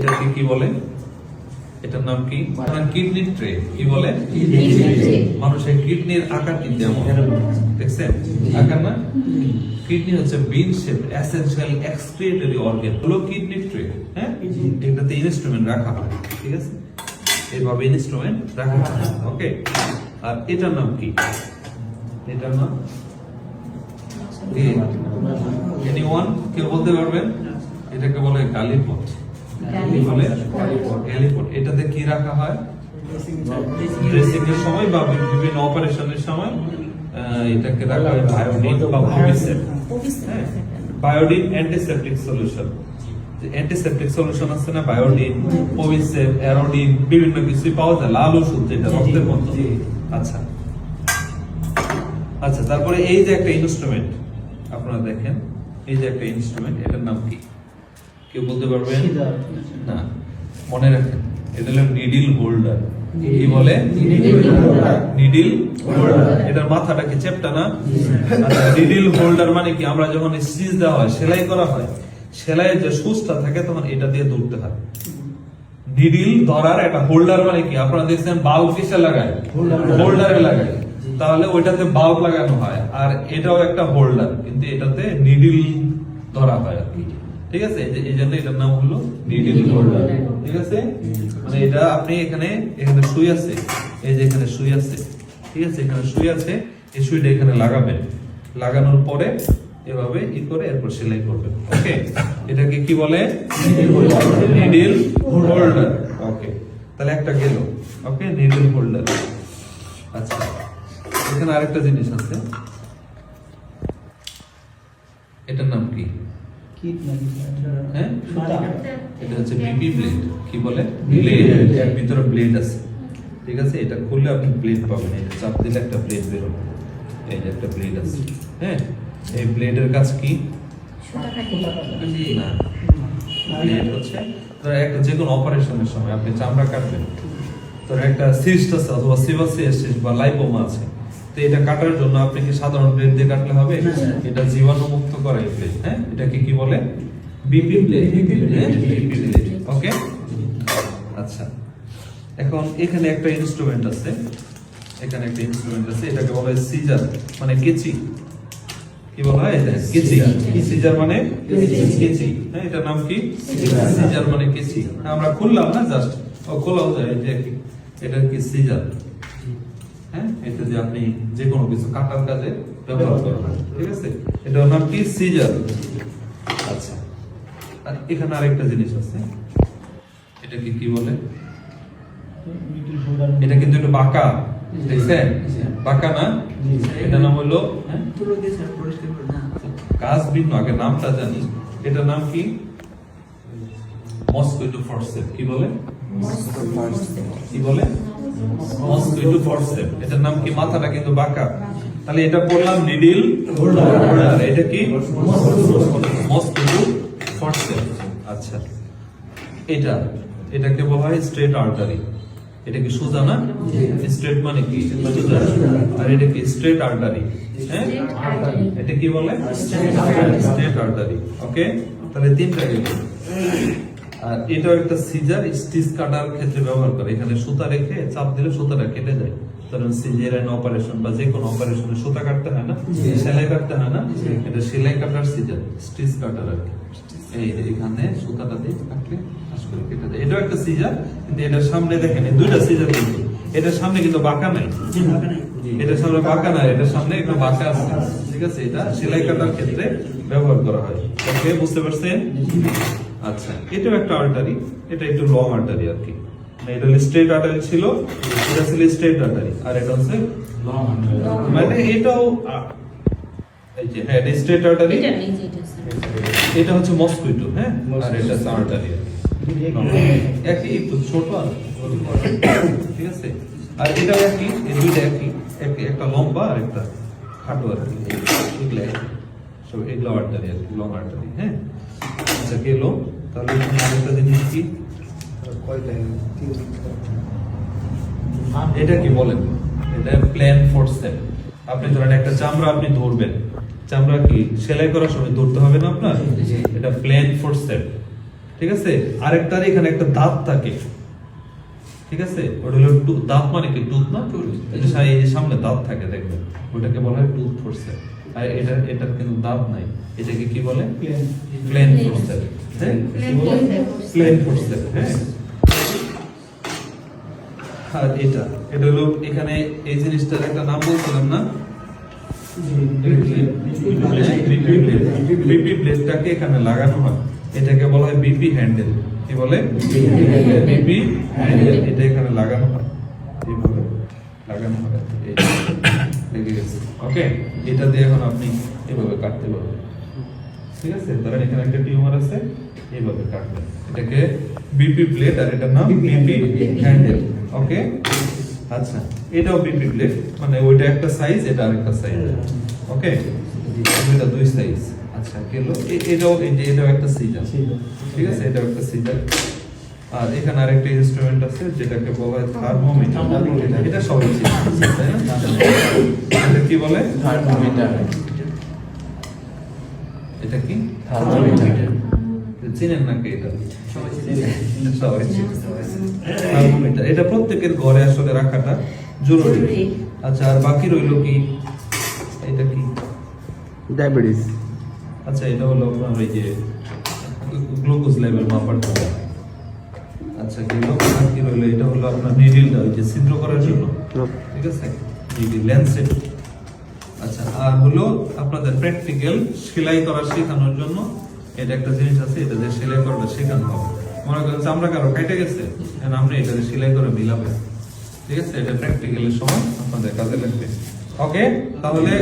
এটাকে কি বলে? এটার নাম কি? কিডনি ট্রে কি বলে? মানুষের কিডনির আকার দেখছেন? আকার না? কিডনি হচ্ছে bean shape essential excretory organ হলো কিডনি ট্রে হ্যাঁ? এটাতে ইনস্ট্রুমেন্ট রাখা হয় ঠিক আছে? এইভাবে ইনস্ট্রুমেন্ট রাখা হয় ওকে? আর এটার নাম কি? এটার নাম? এনিওয়ান কেউ বলতে পারবেন? এটাকে বলে গালিপথ। এটাতে কি রাখা হয়? ড্রেসিং এর সময় বা বিভিন্ন অপারেশনের সময় এটাকে রাখা হয় বায়োডিন বা biodine antiseptic solution antiseptic solution আছে না বায়োডিন অ্যারোডিন বিভিন্ন কিছু পাওয়া যায় লাল ওষুধ যেটা রক্তের মতো। আচ্ছা। আচ্ছা তারপরে এই যে একটা ইনস্ট্রুমেন্ট আপনারা দেখেন এই যে একটা ইনস্ট্রুমেন্ট এটার নাম কি? কেউ বলতে পারবেন না। মনে রাখেন এটা হলো নিডিল হোল্ডার কি বলে? নিডিল হোল্ডার এটার মাথাটা কি চেপটা না। আচ্ছা নিডিল হোল্ডার মানে কি? আমরা যখন স্টিচ দেওয়া হয় সেলাই করা হয় সেলাইয়ের যে সুচটা থাকে তখন এটা দিয়ে ধরতে হয়। নিডিল ধরার একটা হোল্ডার মানে কি? আপনারা দেখছেন বাল্ব কিসে লাগায়? হোল্ডারে লাগায়। তাহলে ওইটাতে বাল্ব লাগানো হয় আর এটাও একটা হোল্ডার কিন্তু এটাতে নিডিল ধরা হয় আর কি। ঠিক আছে? এই জন্য এটার নাম হলো নিডিল হোল্ডার ঠিক আছে? মানে এটা আপনি এখানে এখানে সুই আছে। এই যে এখানে সুই আছে। ঠিক আছে? এখানে সুই আছে। এই সুইটা এখানে লাগাবেন। লাগানোর পরে এভাবে ই করে এরপর সেলাই করবেন। ওকে? এটাকে কি বলে? Needle holder okay. তাহলে একটা গেল। ওকে? নিডিল হোল্ডার আচ্ছা। এখানে আরেকটা জিনিস আছে। এটার নাম কি? হ্যাঁ? এটা হচ্ছে বিপি ব্লেড কি বলে? ব্লেড এর ভিতরে ব্লেড আছে। ঠিক আছে? এটা খুললে আপনি ব্লেড পাবেন। চাপ দিলে একটা ব্লেড বের হবে। এই যে একটা ব্লেড আছে। হ্যাঁ? এই ব্লেডের কাজ কি? না। ব্লেড হচ্ছে ধরো একটা যে কোনো অপারেশনের সময় আপনি চামড়া কাটবেন। তোর একটা সিস্ট আছে অথবা সিভাসিয়াসিস বা লাইপোমা আছে। তো এটা কাটার জন্য আপনি কি সাধারণ ব্লেড দিয়ে কাটলে হবে। এটা জীবাণু মুক্ত করে এই ব্লেড হ্যাঁ? এটাকে কি বলে? BP blade BP blade okay আচ্ছা। এখন এখানে একটা ইনস্ট্রুমেন্ট আছে। এখানে একটা ইনস্ট্রুমেন্ট আছে এটাকে বলা হয় সিজার মানে কেচি। কি বলা হয় এটা? কেচি। সিজার মানে? কেচি। হ্যাঁ এটার নাম কি? সিজার মানে কেচি। আমরা খুললাম না জাস্ট ও খোলাও যায় যে কি। এটা কি সিজার হ্যাঁ? এটা যে আপনি যে কোনো কিছু কাটার কাজে ব্যবহার করবেন ঠিক আছে? এটার নাম কি? সিজার। আচ্ছা। আর এখানে আরেকটা জিনিস আছে। এটাকে কি বলে? এটা কিন্তু একটু বাঁকা দেখছেন বাঁকা না? এটা নাম হলো? হ্যাঁ? কাজ ভিন্ন আগে নামটা জানি। এটার নাম কি? মস্কুইটো ফরসেপ কি বলে? কি বলে? মস্কুইটো ফরসেপ এটার নাম কি? মাথাটা কিন্তু বাঁকা। তাহলে এটা বললাম নিডিল এটা কি? মস্কুইটো ফরসেপ আচ্ছা। এটা। এটাকে বলা হয় স্ট্রেট আর্টারি। এটা কি সোজা না? স্ট্রেট মানে কি? সোজা। আর এটা কি? Straight artery. হ্যাঁ? এটা কি বলে? স্ট্রেট আর্টারি ওকে তাহলে তিনটা গেল আর এটাও একটা সিজার স্টিচ কাটার ক্ষেত্রে ব্যবহার করে। এখানে সুতা রেখে চাপ দিলে সুতাটা কেটে যায়। কারণ সিজারিয়ান অপারেশন বা যে কোনো অপারেশনে সুতা কাটতে হয় না? সেলাই কাটতে হয় না? এটা সেলাই কাটার সিজার স্টিচ কাটার আর কি। এই এখানে সুতাটা দিয়ে কাটলে করে কেটে যায়। এটাও একটা সিজার কিন্তু এটার সামনে দেখেন দুইটা সিজার কিন্তু। এটার সামনে কিন্তু বাঁকা নাই। এটার সামনে বাঁকা নাই এটার সামনে একটু বাঁকা আছে। ঠিক আছে? এটা সেলাই কাটার ক্ষেত্রে ব্যবহার করা হয়। ওকে বুঝতে পারছেন? আচ্ছা। এটাও একটা আর্টারি এটা একটু লং আর্টারি আর কি। মানে এটা স্ট্রেট আর্টারি ছিল এটা ছিল স্ট্রেট আর্টারি আর এটা হচ্ছে লং আর্টারি মানে এটাও এই যে হ্যাঁ এটা স্ট্রেট আর্টারি এটা হচ্ছে মস্কুইটো হ্যাঁ? আর এটা হচ্ছে আর্টারি একই একটু ছোট আর ঠিক আছে? আর এটা একই এই দুইটা একই একটা লম্বা আর একটা খাটো আর কি। এগুলো এগুলো আর্টারি আর কি লং আর্টারি হ্যাঁ? আচ্ছা গেল। তাহলে আরেকটা জিনিস কি? এটা কি বলেন? এটা প্ল্যান ফোর্সেপ আপনি ধরেন একটা চামড়া আপনি ধরবেন। চামড়া কি? সেলাই করার সময় ধরতে হবে না আপনার? এটা প্ল্যান ফোর্সেপ ঠিক আছে? আরেকটার এখানে একটা দাঁত থাকে। ঠিক আছে? ওটা হলো টু- দাঁত মানে কি? টুথ না? এই যে এই যে সামনে দাঁত থাকে দেখবেন। ওটাকে বলা হয় টুথ ফোর্সেপ আর এটা এটার কিন্তু দাঁত নাই। এটাকে কি বলে? প্লেন হ্যাঁ? প্লেন ফোর্সেপ হ্যাঁ? আর এটা এটা হলো এখানে এই জিনিসটার একটা নাম বলছিলাম না? বিপি প্লেটটাকে এখানে লাগানো হয়। এটাকে বলা হয় বিপি হ্যান্ডেল কি বলে? বিপি হ্যান্ডেল এটা এখানে লাগানো হয়। এইভাবে লাগানো হয় লেগে গেছে ওকে এটা দিয়ে এখন আপনি এভাবে কাটতে পারবেন। ঠিক আছে? ধরেন এখানে একটা টিউমার আছে এইভাবে কাটবেন। এটাকে বিপি প্লেট আর এটার নাম বিপি হ্যান্ডেল ওকে আচ্ছা এটাও বিপি প্লেট মানে ওইটা একটা সাইজ এটা আরেকটা সাইজ ওকে দুইটা দুই সাইজ আচ্ছা গেল। এটাও এটাও একটা সিজার ঠিক আছে? এটাও একটা সিজার আর এখানে আরেকটা ইনস্ট্রুমেন্ট আছে যেটাকে বলা হয় থার্মোমিটার এটা সবাই তাই না? এটা কি বলে? থার্মোমিটার এটা কি? থার্মোমিটার চিনেন নাকি এটা? সবাই। থার্মোমিটার এটা প্রত্যেকের ঘরে আসলে রাখাটা জরুরি। আচ্ছা আর বাকি রইল কি? এটা কি? ডায়াবেটিস আচ্ছা এটা হলো আপনার ওই যে গ্লুকোজ লেভেল মাপার জন্য। আচ্ছা গেল কি রইল এটা হলো আপনার নিডিলটা ওই যে ছিদ্র করার জন্য। ঠিক আছে? নিডিল ল্যান্সেট আচ্ছা আর হলো আপনাদের প্র্যাকটিক্যাল সেলাই করা শেখানোর জন্য এটা একটা জিনিস আছে এটা দিয়ে সেলাই করাটা শেখানো হবে। মনে করেন চামড়া কারও কেটে গেছে এখন আমরা এটা সেলাই করে মিলাবো ঠিক আছে? এটা প্র্যাকটিক্যালের সময় আপনাদের কাজে লাগবে। ওকে তাহলে